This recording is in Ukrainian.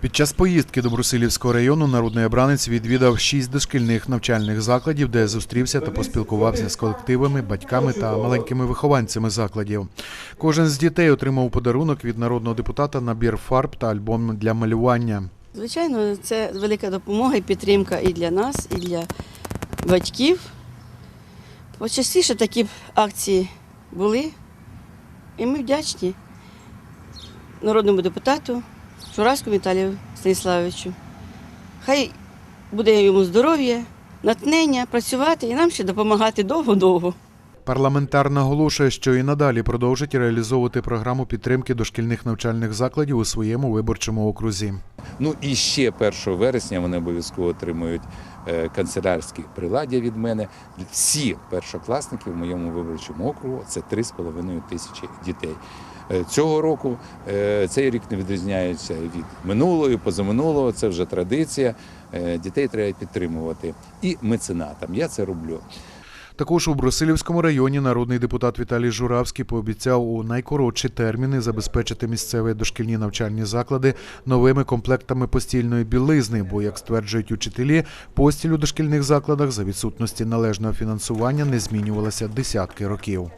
Під час поїздки до Брусилівського району народний обранець відвідав шість дошкільних навчальних закладів, де зустрівся та поспілкувався з колективами, батьками та маленькими вихованцями закладів. Кожен з дітей отримав подарунок від народного депутата набір фарб та альбом для малювання. Звичайно, це велика допомога і підтримка і для нас, і для батьків. Почастіше такі акції були, і ми вдячні народному депутату Шуравському Віталію Станіславовичу. Хай буде йому здоров'я, натхнення, працювати і нам ще допомагати довго-довго. Парламентар наголошує, що і надалі продовжить реалізовувати програму підтримки дошкільних навчальних закладів у своєму виборчому окрузі. Ну і ще 1 вересня вони обов'язково отримують е, канцелярські приладдя від мене. Всі першокласники в моєму виборчому округу це 3,5 тисячі дітей. Е, Цього року е, цей рік не відрізняється від минулого, позаминулого. Це вже традиція. Е, Дітей треба підтримувати і меценатам. Я це роблю. Також у Брусилівському районі народний депутат Віталій Журавський пообіцяв у найкоротші терміни забезпечити місцеві дошкільні навчальні заклади новими комплектами постільної білизни, бо, як стверджують учителі, постіль у дошкільних закладах за відсутності належного фінансування не змінювалася десятки років.